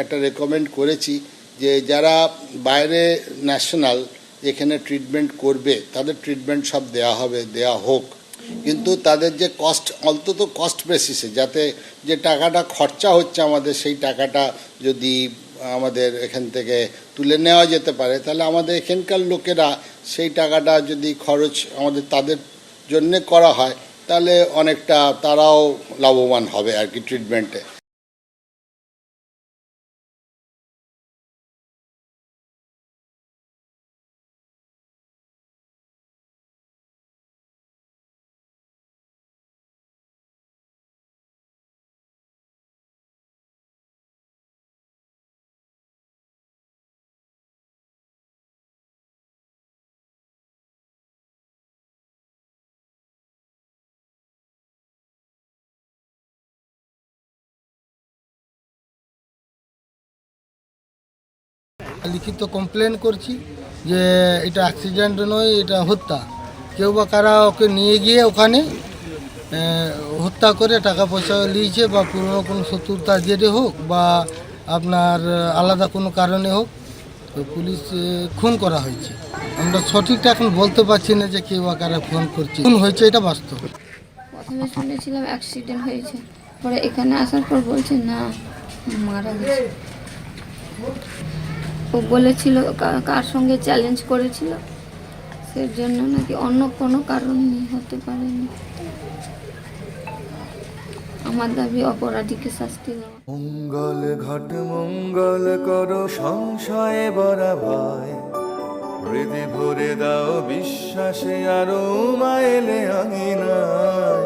একটা রেকমেন্ড করেছি যে যারা বাইরে ন্যাশনাল এখানে ট্রিটমেন্ট করবে, তাদের ট্রিটমেন্ট সব দেয়া হবে, দেয়া হোক। কিন্তু তাদের যে কস্ট অন্তত কস্ট বেসিসে যাতে যে টাকাটা খরচা হচ্ছে আমাদের, সেই টাকাটা যদি আমাদের এখান থেকে তুলে নেওয়া যেতে পারে, তাহলে আমাদের এখানকার লোকেরা সেই টাকাটা যদি খরচ আমাদের, তাদের জন্যে করা হয়, তাহলে অনেকটা তারাও লাভবান হবে আর কি ট্রিটমেন্টে লিখিত কমপ্লেন করছি যে এটা অ্যাক্সিডেন্ট নয়, এটা হত্যা। কেউ বা কারা ওকে নিয়ে গিয়ে ওখানে হত্যা করে টাকা পয়সা নিয়েছে বা পুরনো কোনো শত্রুতার জেরে হোক বা আপনার আলাদা কোনো কারণে হোক পুলিশ খুন করা হয়েছে। আমরা সঠিকটা এখন বলতে পারছি না যে কেউ বা কারা ফোন করছে। খুন হয়েছে এটা বাস্তব। প্রথমে শুনেছিলাম অ্যাক্সিডেন্ট হয়েছে, পরে এখানে আসার পর বলছে না, মারা গেছে। ও বলেছিল কার সঙ্গে চ্যালেঞ্জ করেছিল। সেই জন্য নাকি অন্য কোনো কারণ হতে পারেনি। আমার দাবি অপরাধীকে শাস্তি দেওয়া। মঙ্গল ঘট মঙ্গল করো সংশয়ে বরা ভয় হৃদে ভরে দাও বিশ্বাসে আরও মাইলে আঙিনায়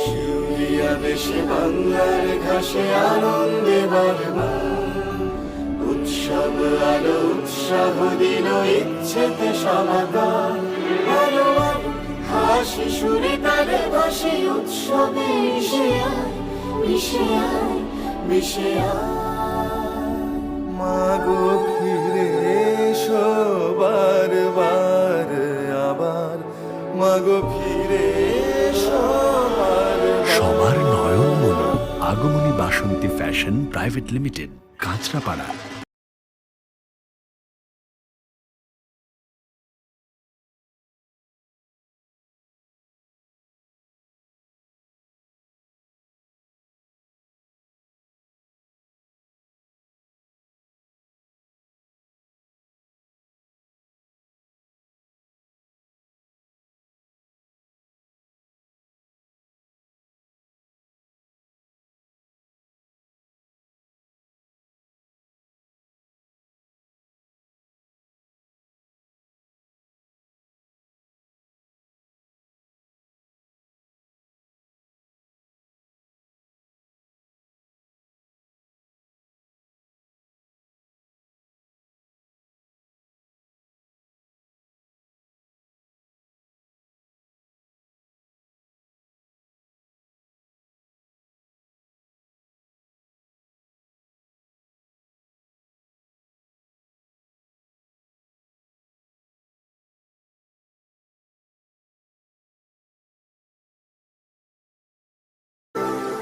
শিউলিয়া দেশে বাংলার ঘাসে আনন্দে বারবার উৎসব আলো উৎসাহ দিল ইচ্ছেতে সমাধান আলো হাসি সুরে তালে বসে উৎসবে মিশে আয় মিশে আয় মিশে আয়। মাগো ফিরে এসো বারবার আবার। মাগো ফিরে এসো সবার নয়ন মন Agamoni Basanti fashion private limited Kanchrapara.